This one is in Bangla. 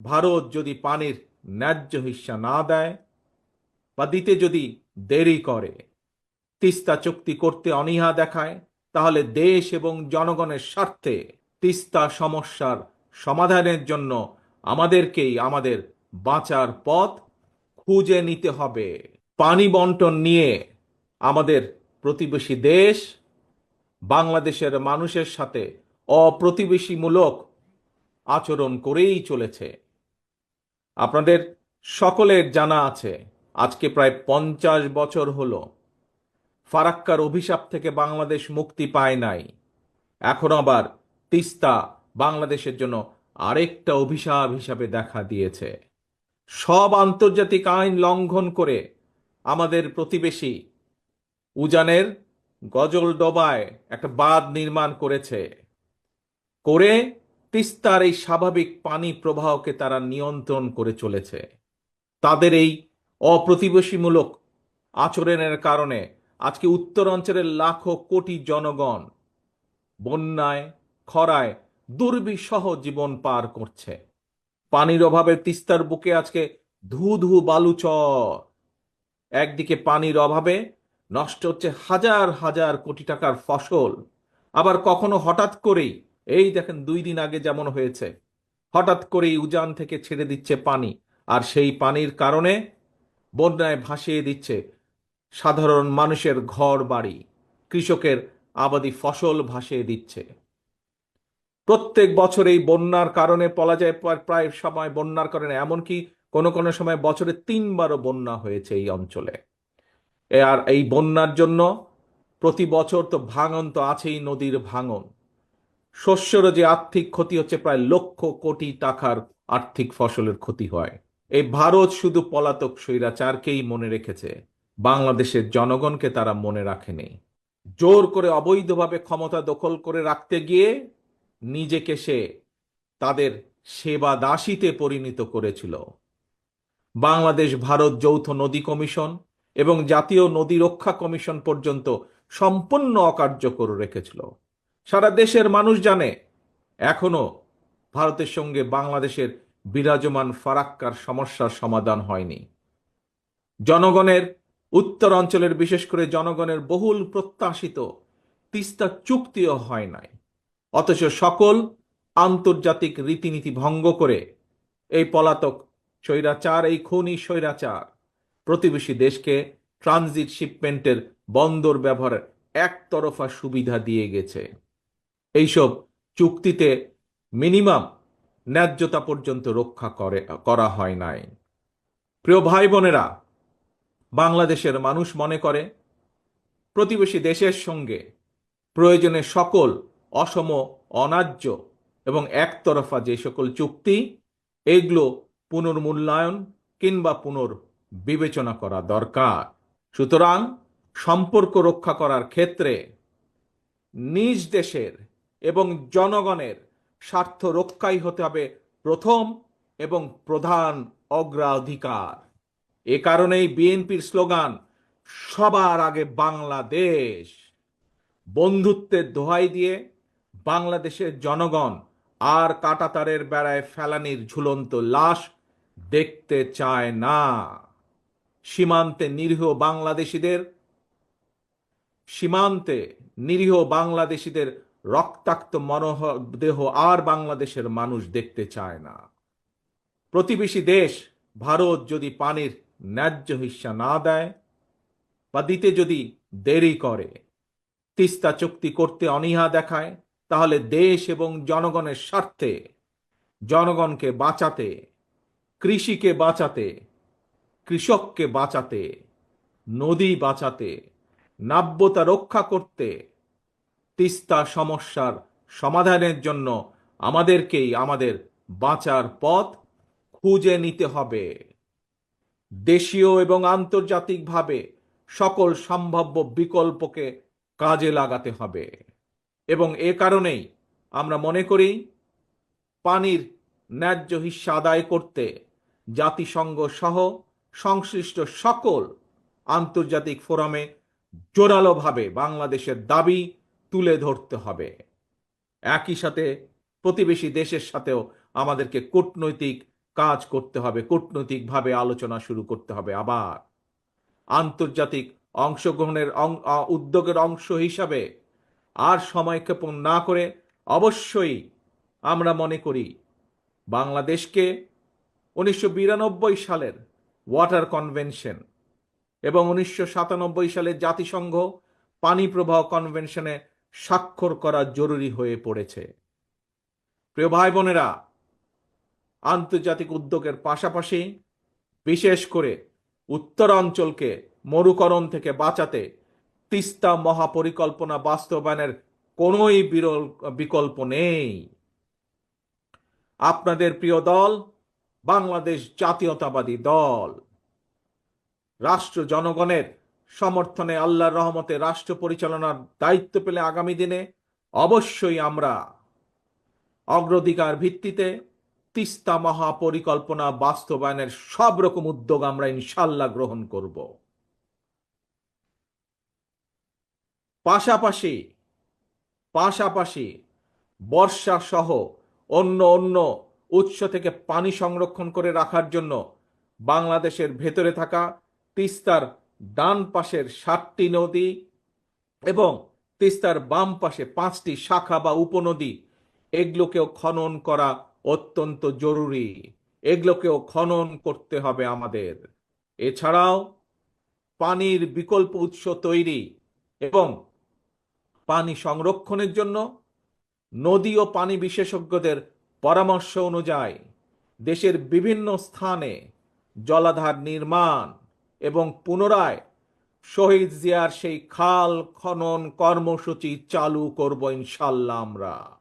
ভারত যদি পানির ন্যায্য হিস্সা না দেয় বা দিতে যদি দেরি করে, তিস্তা চুক্তি করতে অনীহা দেখায়, তাহলে দেশ এবং জনগণের স্বার্থে তিস্তা সমস্যার সমাধানের জন্য আমাদেরকেই আমাদের বাঁচার পথ খুঁজে নিতে হবে। পানি বন্টন নিয়ে আমাদের প্রতিবেশী দেশ বাংলাদেশের মানুষের সাথে অপ্রতিবেশীমূলক আচরণ করেই চলেছে। আপনাদের সকলের জানা আছে, আজকে প্রায় পঞ্চাশ বছর হল। ফারাক্কার অভিশাপ থেকে বাংলাদেশ মুক্তি পায় নাই। এখন আবার তিস্তা বাংলাদেশের জন্য আরেকটা অভিশাপ হিসাবে দেখা দিয়েছে। সব আন্তর্জাতিক আইন লঙ্ঘন করে আমাদের প্রতিবেশী উজানের গজল ডোবায় একটা বাঁধ নির্মাণ করেছে। করে তিস্তার এই স্বাভাবিক পানি প্রবাহকে তারা নিয়ন্ত্রণ করে চলেছে। তাদের এই অপ্রতিবেশীমূলক আচরণের কারণে আজকে উত্তরাঞ্চলের লাখো কোটি জনগণ বন্যায়, খরায় দুর্বিষহ জীবন পার করছে। পানির অভাবে তিস্তার বুকে আজকে ধু ধু বালুচর একদিকে পানির অভাবে নষ্ট হচ্ছে হাজার হাজার কোটি টাকার ফসল, আবার কখনো হঠাৎ করেই এই দেখেন দুই দিন আগে যেমন হয়েছে, হঠাৎ করেই উজান থেকে ছেড়ে দিচ্ছে পানি, আর সেই পানির কারণে বন্যায় ভাসিয়ে দিচ্ছে সাধারণ মানুষের ঘর বাড়ি, কৃষকের আবাদি ফসল ভাসিয়ে দিচ্ছে। প্রত্যেক বছর এই বন্যার কারণে বলা যায় প্রায়- সময় বন্যার কারণে, এমনকি কোনো কোনো সময় বছরে তিনবারও বন্যা হয়েছে এই অঞ্চলে। আর এই বন্যার জন্য প্রতি বছর তো ভাঙন তো আছেই, নদীর ভাঙন। শস্যেরও যে আর্থিক ক্ষতি হচ্ছে, প্রায় লক্ষ কোটি টাকার আর্থিক ফসলের ক্ষতি হয়। এই ভারত শুধু পলাতক স্বৈরাচারকেই মনে রেখেছে, বাংলাদেশের জনগণকে তারা মনে রাখেনি। জোর করে অবৈধভাবে ক্ষমতা দখল করে রাখতে গিয়ে নিজেকে সে তাদের সেবা দাসীতে পরিণত করেছিল। বাংলাদেশ ভারত যৌথ নদী কমিশন এবং জাতীয় নদী রক্ষা কমিশন পর্যন্ত সম্পূর্ণ অকার্যকর রেখেছিল। সারা দেশের মানুষ জানে, এখনও ভারতের সঙ্গে বাংলাদেশের বিরাজমান ফারাক্কার সমস্যার সমাধান হয়নি। জনগণের উত্তর অঞ্চলের, বিশেষ করে জনগণের বহুল প্রত্যাশিত তিস্তা চুক্তিও হয় নাই। অথচ সকল আন্তর্জাতিক রীতিনীতি ভঙ্গ করে এই পলাতক স্বৈরাচার, এই খনি স্বৈরাচার প্রতিবেশী দেশকে ট্রানজিট শিপমেন্টের বন্দর ব্যবহারের একতরফা সুবিধা দিয়ে গেছে। এইসব চুক্তিতে মিনিমাম ন্যায্যতা পর্যন্ত রক্ষা করে, করা হয় নাই। প্রিয় ভাই বোনেরা, বাংলাদেশের মানুষ মনে করে, প্রতিবেশী দেশের সঙ্গে প্রয়োজনে সকল অসম, অনার্য এবং একতরফা যে সকল চুক্তি, এগুলো পুনর্মূল্যায়ন কিংবা পুনর বিবেচনা করা দরকার। সুতরাং সম্পর্ক রক্ষা করার ক্ষেত্রে নিজ দেশের এবং জনগণের স্বার্থ রক্ষাই হতে হবে প্রথম এবং প্রধান অগ্রাধিকার। এ কারণেই বিএনপির স্লোগান, সবার আগে বাংলাদেশ। বন্ধুত্বের দোহাই দিয়ে বাংলাদেশের জনগণ আর কাটাতারের বেড়ায় ফেলানির ঝুলন্ত লাশ দেখতে চায় না। সীমান্তে নিরীহ বাংলাদেশিদের, সীমান্তে নিরীহ বাংলাদেশিদের রক্তাক্ত মনোহ দেহ আর বাংলাদেশের মানুষ দেখতে চায় না। প্রতিবেশী দেশ ভারত যদি পানির ন্যায্য হিস্সা না দেয় বা দিতে যদি দেরি করে, তিস্তা চুক্তি করতে অনীহা দেখায়, তাহলে দেশ এবং জনগণের স্বার্থে, জনগণকে বাঁচাতে, কৃষিকে বাঁচাতে, কৃষককে বাঁচাতে, নদী বাঁচাতে, নাব্যতা রক্ষা করতে তিস্তা সমস্যার সমাধানের জন্য আমাদেরকেই আমাদের বাঁচার পথ খুঁজে নিতে হবে। দেশীয় এবং আন্তর্জাতিকভাবে সকল সম্ভাব্য বিকল্পকে কাজে লাগাতে হবে এবং এ কারণেই আমরা মনে করি পানির ন্যায্য হিস্সা আদায় করতে জাতিসংঘ সহ সংশ্লিষ্ট সকল আন্তর্জাতিক ফোরামে জোরালোভাবে বাংলাদেশের দাবি তুলে ধরতে হবে। একই সাথে প্রতিবেশী দেশের সাথেও আমাদেরকে কূটনৈতিক কাজ করতে হবে, কূটনৈতিকভাবে আলোচনা শুরু করতে হবে আবার। আন্তর্জাতিক অংশগ্রহণের উদ্যোগের অংশ হিসাবে আর সময়ক্ষেপণ না করে অবশ্যই আমরা মনে করি বাংলাদেশকে উনিশশো বিরানব্বই সালের ওয়াটার কনভেনশন এবং উনিশশো সাতানব্বই সালের জাতিসংঘ পানি প্রবাহ কনভেনশনে স্বাক্ষর করা জরুরি হয়ে পড়েছে। প্রিয় ভাই বোনেরা, আন্তর্জাতিক উদ্যোগের পাশাপাশি বিশেষ করে উত্তরাঞ্চলকে মরুকরণ থেকে বাঁচাতে তিস্তা মহাপরিকল্পনা বাস্তবায়নের কোনোই বিরল বিকল্প নেই। আপনাদের প্রিয় দল, বাংলাদেশ জাতীয়তাবাদী দল, রাষ্ট্র জনগণের সমর্থনে আল্লাহর রহমতে রাষ্ট্র পরিচালনার দায়িত্ব পেলে আগামী দিনে অবশ্যই আমরা অগ্রাধিকার ভিত্তিতে তিস্তা মহাপরিকল্পনা বাস্তবায়নের সব রকম উদ্যোগ আমরা ইনশাল্লাহ গ্রহণ করব। পাশাপাশি পাশাপাশি বর্ষা সহ অন্য অন্য উৎস থেকে পানি সংরক্ষণ করে রাখার জন্য বাংলাদেশের ভেতরে থাকা তিস্তার ডান পাশের সাতটি নদী এবং তিস্তার বাম পাশে পাঁচটি শাখা বা উপনদী। এগুলোকেও খনন করা অত্যন্ত জরুরি। এগুলোকেও খনন করতে হবে আমাদের। এছাড়াও পানির বিকল্প উৎস তৈরি এবং পানি সংরক্ষণের জন্য নদী ও পানি বিশেষজ্ঞদের পরামর্শ অনুযায়ী দেশের বিভিন্ন স্থানে জলাধার নির্মাণ এবং পুনরায় শহীদ জিয়ার সেই খাল খনন কর্মসূচি চালু করব ইনশাল্লাহ আমরা।